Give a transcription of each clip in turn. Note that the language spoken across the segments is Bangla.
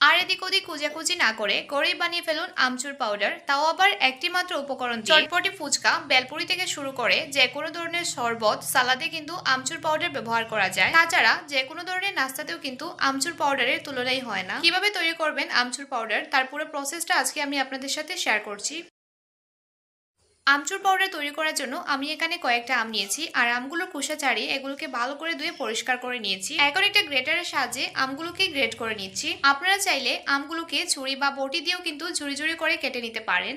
আর এদিক ওদিক কুজাকুজি না করে করেই বানিয়ে ফেলুন আমচুর পাউডার তাও আবার একটি মাত্র উপকরণ। চটপটি ফুচকা বেলপুরি থেকে শুরু করে যে কোনো ধরনের শরবত, সালাদে কিন্তু আমচুর পাউডার ব্যবহার করা যায়। তাছাড়া যে কোনো ধরনের নাস্তাতেও কিন্তু আমচুর পাউডারের তুলনাই হয় না। কীভাবে তৈরি করবেন আমচুর পাউডার তার পুরো প্রসেসটা আজকে আমি আপনাদের সাথে শেয়ার করছি। আমচুর পাউডার তৈরি করার জন্য আমি এখানে কয়েকটা আম নিয়েছি, আর আমগুলোর খোসা ছাড়িয়ে এগুলোকে ভালো করে ধুয়ে পরিষ্কার করে নিয়েছি। এখন একটা গ্রেটারের সাহায্যে আমগুলোকে গ্রেট করে নিচ্ছি। আপনারা চাইলে আমগুলোকে ছুরি বা বটি দিয়েও কিন্তু ঝুড়ি ঝুড়ি করে কেটে নিতে পারেন।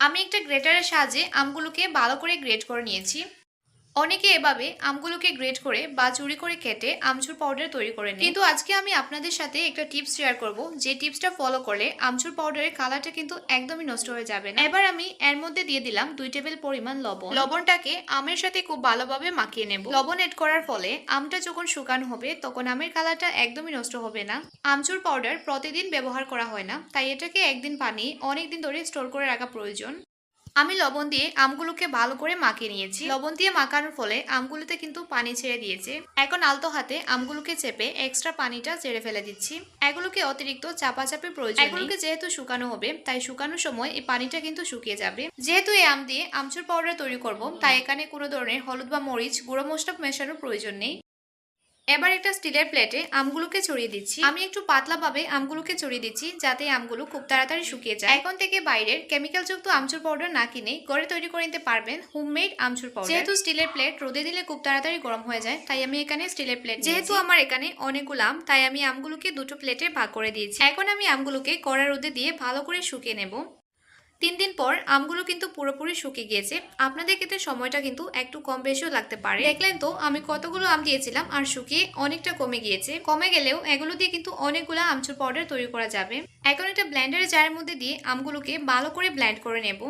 আমি একটা গ্রেটারের সাহায্যে আমগুলোকে ভালো করে গ্রেট করে নিয়েছি। অনেকে এভাবে আমগুলোকে গ্রেট করে বা চুরি করে কেটে আমচুর পাউডার তৈরি করে নেয়। কিন্তু আজকে আমি আপনাদের সাথে একটা টিপস শেয়ার করব, যে টিপসটা ফলো করলে আমচুর পাউডারের কালারটা কিন্তু একদমই নষ্ট হয়ে যাবে না। এবার আমি এর মধ্যে দিয়ে দিলাম দুই টেবিল পরিমাণ লবণ। লবণটাকে আমের সাথে খুব ভালোভাবে মাখিয়ে নেব। লবণ এড করার ফলে আমটা যখন শুকানো হবে, তখন আমের কালারটা একদমই নষ্ট হবে না। আমচুর পাউডার প্রতিদিন ব্যবহার করা হয় না, তাই এটাকে একদিন পানি অনেকদিন ধরে স্টোর করে রাখা প্রয়োজন। আমি লবণ দিয়ে আমগুলোকে ভালো করে মাখিয়ে নিয়েছি। লবণ দিয়ে মাখানোর ফলে আমগুলোতে কিন্তু পানি ছেড়ে দিয়েছে। এখন আলতো হাতে আমগুলোকে চেপে এক্সট্রা পানিটা ছেড়ে ফেলে দিচ্ছি। এগুলোকে অতিরিক্ত চাপা চাপে প্রয়োজন এগুলোকে যেহেতু শুকানো হবে, তাই শুকানোর সময় এই পানিটা কিন্তু শুকিয়ে যাবে। যেহেতু এই আম দিয়ে আমচুর পাউডার তৈরি করব, তাই এখানে কোনো ধরনের হলুদ বা মরিচ, গুঁড়ো মশলা মেশানোর প্রয়োজন নেই। এবার একটা স্টিলের প্লেটে আমগুলোকে ছড়িয়ে দিচ্ছি। আমি একটু পাতলাভাবে আমগুলোকে ছড়িয়ে দিচ্ছি যাতে আমগুলো খুব তাড়াতাড়ি শুকিয়ে যায়। এখন থেকে বাইরের কেমিক্যাল যুক্ত আমচুর পাউডার না কিনে ঘরে তৈরি করে নিতে পারবেন হোমমেড আমচুর পাউডার। যেহেতু স্টিলের প্লেট রোদে দিলে খুব তাড়াতাড়ি গরম হয়ে যায়, তাই আমি এখানে স্টিলের প্লেট যেহেতু আমার এখানে অনেকগুলো আম, তাই আমি আমগুলোকে দুটো প্লেটে ভাগ করে দিয়েছি। এখন আমি আমগুলোকে কড়া রোদে দিয়ে ভালো করে শুকিয়ে নেব। তিন দিন পর আমগুলো কিন্তু পুরোপুরি শুকিয়ে গিয়েছে। আপনাদের ক্ষেত্রে সময়টা কিন্তু একটু কম বেশিও লাগতে পারে। দেখলেন তো, আমি কতগুলো আম দিয়েছিলাম আর শুকিয়ে অনেকটা কমে গিয়েছে। কমে গেলেও এগুলো দিয়ে কিন্তু অনেকগুলো আমচুর পাউডার তৈরি করা যাবে। এখন একটা ব্ল্যান্ডারের জারের মধ্যে দিয়ে আমগুলোকে ভালো করে ব্ল্যান্ড করে নেব।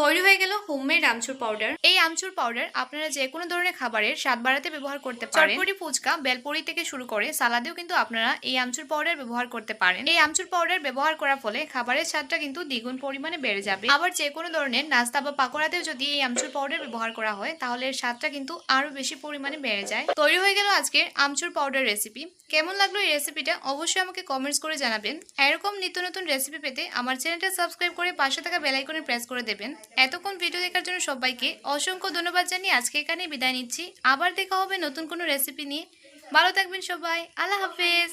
তৈরি হয়ে গেল হোমমেড আমচুর পাউডার এই আমচুর পাউডার আপনারা যে কোনো ধরনের খাবারের স্বাদ বাড়াতে ব্যবহার করতে পারেন। চটপটি ফুচকা, বেলপুরি থেকে শুরু করে সালাদেও কিন্তু আপনারা এই আমচুর পাউডার ব্যবহার করতে পারেন। এই আমচুর পাউডার ব্যবহার করার ফলে খাবারের স্বাদটা কিন্তু দ্বিগুণ পরিমাণে বেড়ে যাবে। আবার যে কোনো ধরনের নাস্তা বা পাকোড়াতেও যদি এই আমচুর পাউডার ব্যবহার করা হয়, তাহলে এর স্বাদটা কিন্তু আরও বেশি পরিমাণে বেড়ে যায়। তৈরি হয়ে গেল আজকের আমচুর পাউডার রেসিপি কেমন লাগল এই রেসিপিটা অবশ্যই আমাকে কমেন্টস করে জানাবেন। এরকম নিত্য নতুন রেসিপি পেতে আমার চ্যানেলটা সাবস্ক্রাইব করে পাশে থাকা বেল আইকনে প্রেস করে দেবেন। এতক্ষণ ভিডিও দেখার জন্য সবাইকে অসংখ্য ধন্যবাদ জানিয়ে আজকে এখানে বিদায় নিচ্ছি। আবার দেখা হবে নতুন কোনো রেসিপি নিয়ে। ভালো থাকবেন সবাই। আল্লাহ হাফেজ।